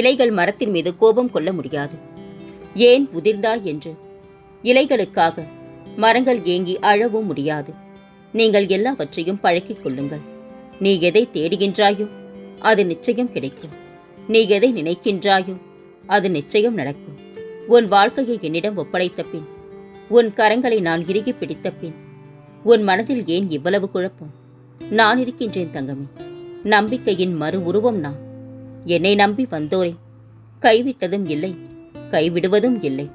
இலைகள் மரத்தின் மீது கோபம் கொள்ள முடியாது. ஏன் உதிர்ந்தாய் என்று? இலைகளுக்காக மரங்கள் ஏங்கி அழவும் முடியாது. நீங்கள் எல்லாவற்றையும் பழக்கிக் கொள்ளுங்கள். நீ எதை தேடுகின்றாயோ அது நிச்சயம் கிடைக்கும். நீ எதை நினைக்கின்றாயோ அது நிச்சயம் நடக்கும். உன் வாழ்க்கையை என்னிடம் ஒப்படைத்த பின் உன் கரங்களை நான் இறுகி பிடித்த பின் உன் மனதில் ஏன் இவ்வளவு குழப்பம்? நான் இருக்கின்றேன் தங்கமே. நம்பிக்கையின் மறு உருவம் நான். என்னை நம்பி வந்தோரே. கைவிட்டதும் இல்லை கைவிடுவதும் இல்லை.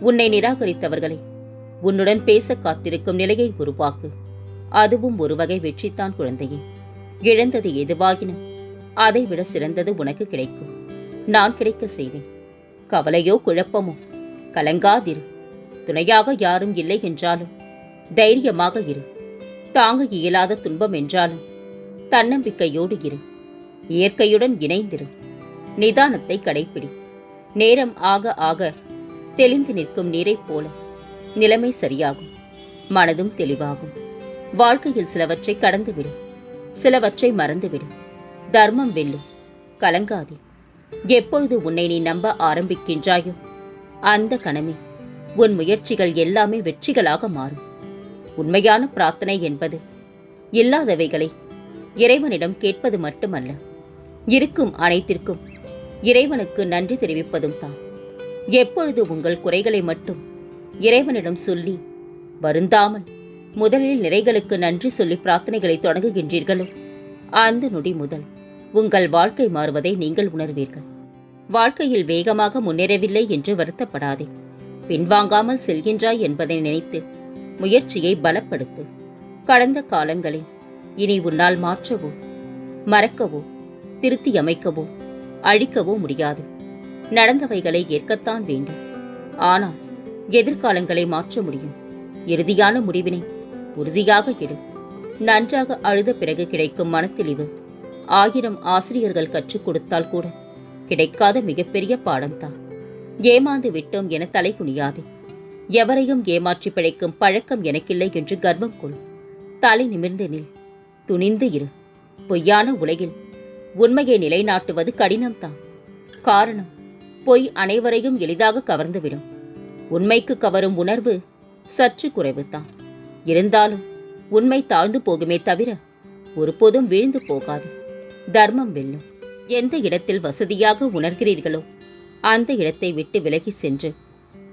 உன்னை நிராகரித்தவர்களை உன்னுடன் பேச காத்திருக்கும் நிலையை உருவாக்கு. அதுவும் ஒரு வகை வெற்றித்தான் குழந்தையே. இழந்தது எதுவாகினும் அதைவிட சிறந்தது உனக்கு கிடைக்கும். நான் கிடைக்க செய்வேன். கவலையோ குழப்பமோ கலங்காதிரு. துணையாக யாரும் இல்லை என்றாலும் தைரியமாக இரு. தாங்க இயலாத துன்பம் என்றாலும் தன்னம்பிக்கையோடு இரு. இயற்கையுடன் இணைந்திரு. நிதானத்தை கடைப்பிடி. நேரம் ஆக ஆக தெளிந்து நிற்கும் நீரைப் போல நிலைமை சரியாகும். மனதும் தெளிவாகும். வாழ்க்கையில் சிலவற்றை கடந்துவிடும் சிலவற்றை மறந்துவிடும் தர்மம் வெல்லும். கலங்காதே. எப்பொழுது உன்னை நீ நம்ப ஆரம்பிக்கின்றாயோ அந்த கணமே. உன் முயற்சிகள் எல்லாமே வெற்றிகளாக மாறும். உண்மையான பிரார்த்தனை என்பது இல்லாதவைகளை இறைவனிடம் கேட்பது மட்டுமல்ல. இருக்கும் அனைத்திற்கும் இறைவனுக்கு நன்றி தெரிவிப்பதும் தான் எப்பொழுது உங்கள் குறைகளை மட்டும் இறைவனிடம் சொல்லி வருந்தாமல் முதலில் நிறைகளுக்கு நன்றி சொல்லி பிரார்த்தனைகளை தொடங்குகின்றீர்களோ அந்த நொடி முதல் உங்கள் வாழ்க்கை மாறுவதை நீங்கள் உணர்வீர்கள். வாழ்க்கையில் வேகமாக முன்னேறவில்லை என்று வருத்தப்படாதே. பின்வாங்காமல் செல்கின்றாய் என்பதை நினைத்து முயற்சியை பலப்படுத்து. கடந்த காலங்களில் இனி உன்னால் மாற்றவோ மறக்கவோ திருத்தி அமைக்கவோ அழிக்கவோ முடியாது. நடந்தவைகளை ஏற்கத்தான் வேண்டும். ஆனால் எதிர்காலங்களை மாற்ற முடியும். இறுதியான முடிவினை உறுதியாக எடு. நன்றாக அழுத பிறகு கிடைக்கும் மனத்தெளிவு ஆயிரம் ஆசிரியர்கள் கற்றுக் கொடுத்தால் கூட கிடைக்காத மிகப்பெரிய பாடம்தான் ஏமாந்து விட்டோம் என தலை குனியாதே. எவரையும் ஏமாற்றி பிழைக்கும் பழக்கம் எனக்கில்லை என்று கர்வம் கொள். தலை நிமிர்ந்து நில். துணிந்து இரு. பொய்யான உலகில் உண்மையை நிலைநாட்டுவது கடினம்தான். காரணம் பொய் அனைவரையும் எளிதாக கவர்ந்துவிடும். உண்மைக்கு கவரும் உணர்வு சற்று குறைவுதான். இருந்தாலும் உண்மை தாழ்ந்து போகுமே தவிர ஒருபோதும் வீழ்ந்து போகாது. தர்மம் வெல்லும். எந்த இடத்தில் வசதியாக உணர்கிறீர்களோ அந்த இடத்தை விட்டு விலகி சென்று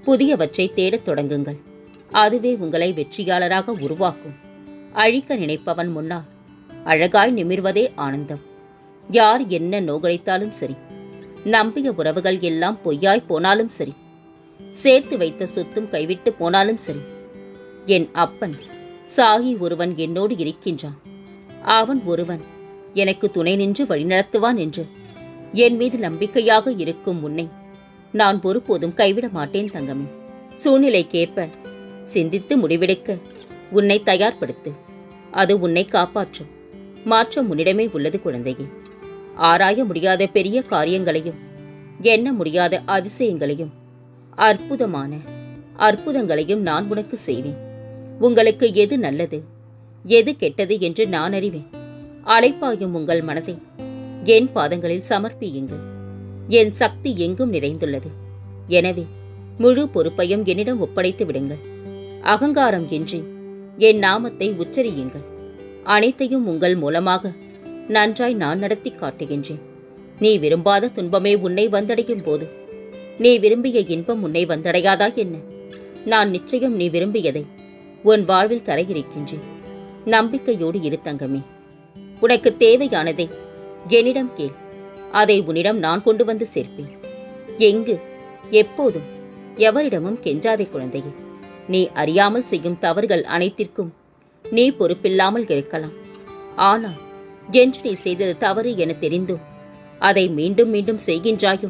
புதியவற்றை தேடத் தொடங்குங்கள். அதுவே உங்களை வெற்றியாளராக உருவாக்கும். அழிக்க நினைப்பவன் முன்னால் அழகாய் நிமிர்வதே ஆனந்தம். யார் என்ன நோகடித்தாலும் சரி. நம்பிய உறவுகள் எல்லாம் பொய்யாய் போனாலும் சரி. சேர்த்து வைத்த சொத்தும் கைவிட்டு போனாலும் சரி. என் அப்பன் சாகி ஒருவன் என்னோடு இருக்கின்றான். அவன் ஒருவன் எனக்கு துணை நின்று வழிநடத்துவான் என்று. என் மீது நம்பிக்கையாக இருக்கும் உன்னை நான் ஒருபோதும் கைவிட மாட்டேன் தங்கமே. சூழ்நிலைக்கேற்ப சிந்தித்து முடிவெடுக்க உன்னை தயார்படுத்து. அது உன்னை காப்பாற்றும். மாற்றம் உன்னிடமே உள்ளது குழந்தையே. ஆராய முடியாத பெரிய காரியங்களையும் எண்ண முடியாத அதிசயங்களையும் அற்புதமான அற்புதங்களையும் நான் உனக்கு செய்வேன். உங்களுக்கு எது நல்லது எது கெட்டது என்று நான் அறிவேன். அலைப்பாயும் உங்கள் மனதை என் பாதங்களில் சமர்ப்பியுங்கள். என் சக்தி எங்கும் நிறைந்துள்ளது. எனவே முழு பொறுப்பையும் என்னிடம் ஒப்படைத்து விடுங்கள். அகங்காரம் இன்றி என் நாமத்தை உச்சரியுங்கள். அனைத்தையும் உங்கள் மூலமாக நன்றாய் நான் நடத்தி காட்டுகின்றேன். நீ விரும்பாத துன்பமே உன்னை வந்தடையும் போது. நீ விரும்பிய இன்பம் உன்னை வந்தடையாதா என்ன? நான் நிச்சயம் நீ விரும்பியதை உன் வாழ்வில் தர இருக்கின்றேன் நம்பிக்கையோடு இரு தங்கமே. உனக்கு தேவையானதை என்னிடம் கேள். அதை உன்னிடம் நான் கொண்டு வந்து சேர்ப்பேன். எங்கு எப்போதும் எவரிடமும் கெஞ்சாதே குழந்தையே. நீ அறியாமல் செய்யும் தவறுகள் அனைத்திற்கும் நீ பொறுப்பில்லாமல் இருக்கலாம். ஆனால் என்று நீ செய்தது தவறு என தெரிந்தும் அதை மீண்டும் மீண்டும் செய்கின்றாயோ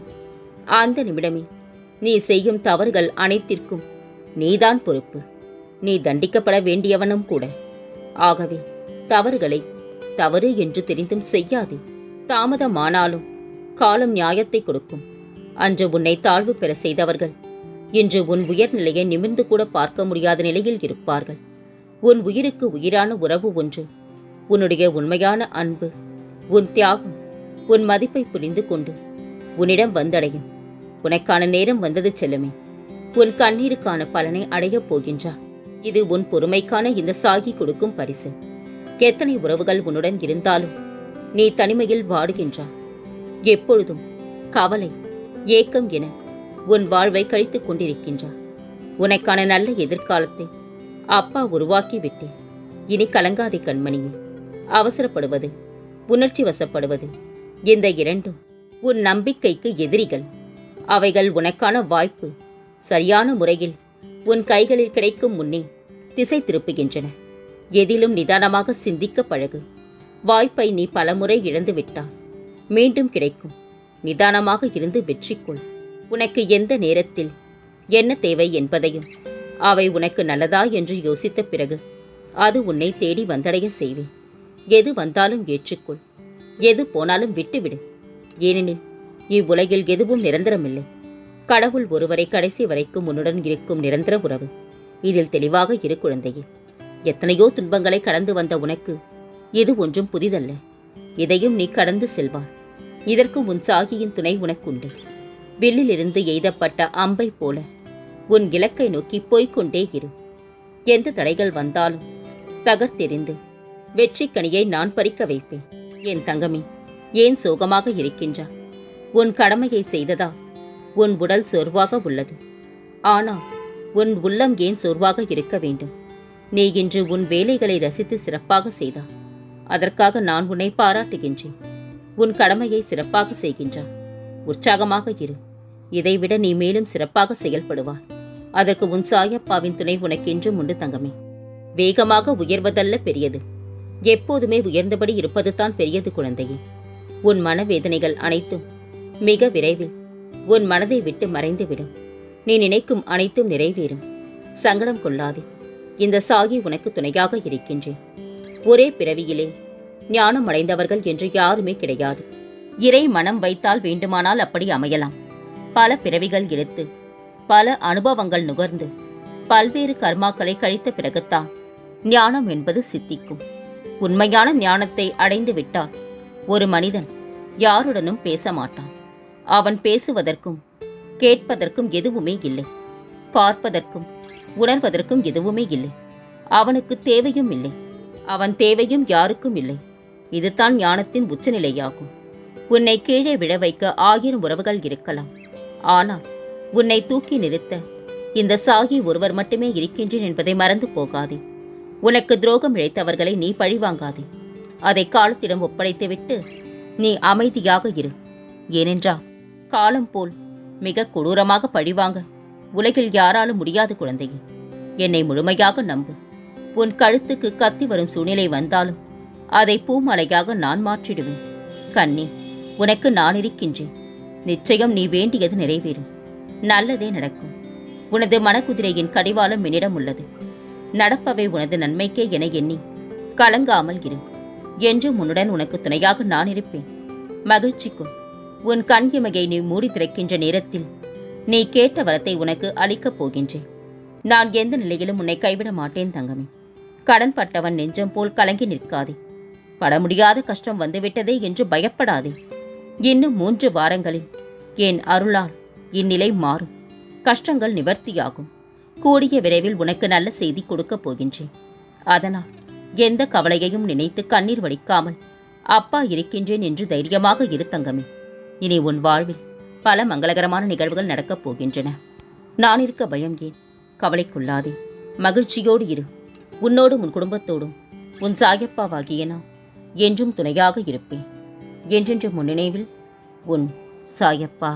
அந்த நிமிடமே நீ செய்யும் தவறுகள் அனைத்திற்கும் நீதான் பொறுப்பு. நீ தண்டிக்கப்பட வேண்டியவனும் கூட. ஆகவே தவறுகளை தவறு என்று தெரிந்தும் செய்யாதே. தாமதமானாலும் காலம் நியாயத்தை கொடுக்கும். அன்று உன்னை தாழ்வு பெற செய்தவர்கள் இன்று உன் உயர்நிலையை நிமிர்ந்து கூட பார்க்க முடியாத நிலையில் இருப்பார்கள். உன் உயிருக்கு உயிரான உறவு ஒன்று உன்னுடைய உண்மையான அன்பு உன் தியாகம் உன் மதிப்பை புரிந்து கொண்டு உன்னிடம் வந்தடையும். உனக்கான நேரம் வந்தது செல்லுமே. உன் கண்ணீருக்கான பலனை அடையப் போகின்றா. இது உன் பொறுமைக்கான இந்த சாகி கொடுக்கும் பரிசு. எத்தனை உறவுகள் உன்னுடன் இருந்தாலும் நீ தனிமையில் வாடுகின்றா. எப்பொழுதும் கவலை ஏக்கம் என உன் வாழ்வை கழித்துக் கொண்டிருக்கின்றா. உனக்கான நல்ல எதிர்காலத்தை அப்பா உருவாக்கி விட்டேன் இனி கலங்காதே கண்மணியே. அவசரப்படுவது உணர்ச்சி வசப்படுவது இந்த இரண்டும் உன் நம்பிக்கைக்கு எதிரிகள். அவைகள் உனக்கான வாய்ப்பு. சரியான முறையில் உன் கைகளில் கிடைக்கும் முன்னே திசை திருப்புகின்றன. எதிலும் நிதானமாக சிந்திக்க பழகு. வாய்ப்பை நீ பலமுறை இழந்து விட்டால் மீண்டும் கிடைக்கும். நிதானமாக இருந்து வெற்றிக்குள். உனக்கு எந்த நேரத்தில் என்ன தேவை என்பதையும் அவை உனக்கு நல்லதா என்று யோசித்த பிறகு அது உன்னை தேடி வந்தடைய செய்வேன். எது வந்தாலும் ஏற்றுக்கொள். எது போனாலும் விட்டுவிடு. ஏனெனில் இவ்வுலகில் எதுவும் நிரந்தரமில்லை. கடவுள் ஒருவரை கடைசி வரைக்கும் உன்னுடன் இருக்கும் நிரந்தர உறவு. இதில் தெளிவாக இரு குழந்தையே. எத்தனையோ துன்பங்களை கடந்து வந்த உனக்கு இது ஒன்றும் புதிதல்ல. இதையும் நீ கடந்து செல்வார் இதற்கு உன் சாகியின் துணை உனக்குண்டு. வில்லிலிருந்து எய்தப்பட்ட அம்பை போல உன் இலக்கை நோக்கி போய்க் கொண்டே இரு. எந்த தடைகள் வந்தாலும் தகர்த்தெறிந்து வெற்றிக்கனியை நான் பறிக்க வைப்பேன். என் தங்கமே ஏன் சோகமாக இருக்கின்றா உன் கடமையை செய்ததா? உன் உடல் சோர்வாக உள்ளது. ஆனால் உன் உள்ளம் ஏன் சோர்வாக இருக்க வேண்டும்? நீ இன்று உன் வேலைகளை ரசித்து சிறப்பாக செய்தா? அதற்காக நான் உன்னை பாராட்டுகின்றேன். உன் கடமையை சிறப்பாக செய்கின்றான் உற்சாகமாக இரு. இதைவிட நீ மேலும் சிறப்பாக செயல்படுவாய். அதற்கு உன் சாயப்பாவின் துணை உனக்கென்றும் உண்டு தங்கமே. வேகமாக உயர்வதல்ல பெரியது. எப்போதுமே உயர்ந்தபடி இருப்பதுதான் பெரியது குழந்தையே. உன் மனவேதனைகள் அனைத்தும் மிக விரைவில் உன் மனதை விட்டு மறைந்துவிடும். நீ நினைக்கும் அனைத்தும் நிறைவேறும். சங்கடம் கொள்ளாதே. இந்த சாகி உனக்கு துணையாக இருக்கின்றேன். ஒரே பிறவியிலே ஞானம் அடைந்தவர்கள் என்று யாருமே கிடையாது. இறை மனம் வைத்தால் வேண்டுமானால் அப்படி அமையலாம். பல பிறவிகள் எடுத்து பல அனுபவங்கள் நுகர்ந்து பல்வேறு கர்மாக்களை கழித்த பிறகுத்தான் ஞானம் என்பது சித்திக்கும். உண்மையான ஞானத்தை அடைந்து விட்டால் ஒரு மனிதன் யாருடனும் பேச மாட்டான் அவன் பேசுவதற்கும் கேட்பதற்கும் எதுவுமே இல்லை. பார்ப்பதற்கும் உணர்வதற்கும் எதுவுமே இல்லை. அவனுக்கு தேவையும் இல்லை. அவன் தேவையும் யாருக்கும் இல்லை. இதுதான் ஞானத்தின் உச்சநிலையாகும். உன்னை கீழே விழ வைக்க ஆயிரம் உறவுகள் இருக்கலாம். ஆனால் உன்னை தூக்கி நிறுத்த இந்த சாகி ஒருவர் மட்டுமே இருக்கின்றேன் என்பதை மறந்து போகாதே. உனக்கு துரோகம் இழைத்தவர்களை நீ பழிவாங்காதே. அதை காலத்திடம் ஒப்படைத்துவிட்டு நீ அமைதியாக இரு. ஏனென்றால் காலம் போல் மிக கொடூரமாக பழிவாங்க உலகில் யாராலும் முடியாது குழந்தையே. என்னை முழுமையாக நம்பு. உன் கழுத்துக்கு கத்தி வரும் சூழ்நிலை வந்தாலும் அதை பூமலையாக நான் மாற்றிடுவேன். கண்ணே உனக்கு நான் இருக்கின்றேன். நிச்சயம் நீ வேண்டியது நிறைவேறும். நல்லதே நடக்கும். உனது மனக்குதிரையின் கடிவாளம் என்னிடம் உள்ளது. நடப்பவை உனது நன்மைக்கே என எண்ணி கலங்காமல் இரு. என்றும் உன்னுடன் உனக்கு துணையாக நான் இருப்பேன். மகிழ்ச்சிக்கும் உன் கண் இமையை நீ மூடி திறக்கின்ற நேரத்தில் நீ கேட்ட வரத்தை உனக்கு அளிக்கப் போகின்றேன். நான் எந்த நிலையிலும் உன்னை கைவிட மாட்டேன் தங்கமே. கடன் பட்டவன் நெஞ்சம் போல் கலங்கி நிற்காதே. பட முடியாத கஷ்டம் வந்துவிட்டதே என்று பயப்படாதே. இன்னும் மூன்று வாரங்களில் என் அருளால் இந்நிலை மாறும். கஷ்டங்கள் நிவர்த்தியாகும். கூடிய விரைவில் உனக்கு நல்ல செய்தி கொடுக்கப் போகின்றேன். அதனால் எந்த கவலையையும் நினைத்து கண்ணீர் வடிக்காமல் அப்பா இருக்கின்றேன் என்று தைரியமாக இரு தங்கமே. இனி உன் வாழ்வில் பல மங்களகரமான நிகழ்வுகள் நடக்கப் போகின்றன. நான் இருக்க பயம் ஏன்? கவலைக்குள்ளாதே. மகிழ்ச்சியோடு இரு. உன்னோடும் உன் குடும்பத்தோடும் உன் சாயப்பாவாகிய நான் என்றும் துணையாக இருப்பேன். என்றென்று முன்னினைவில் உன் சாயப்பா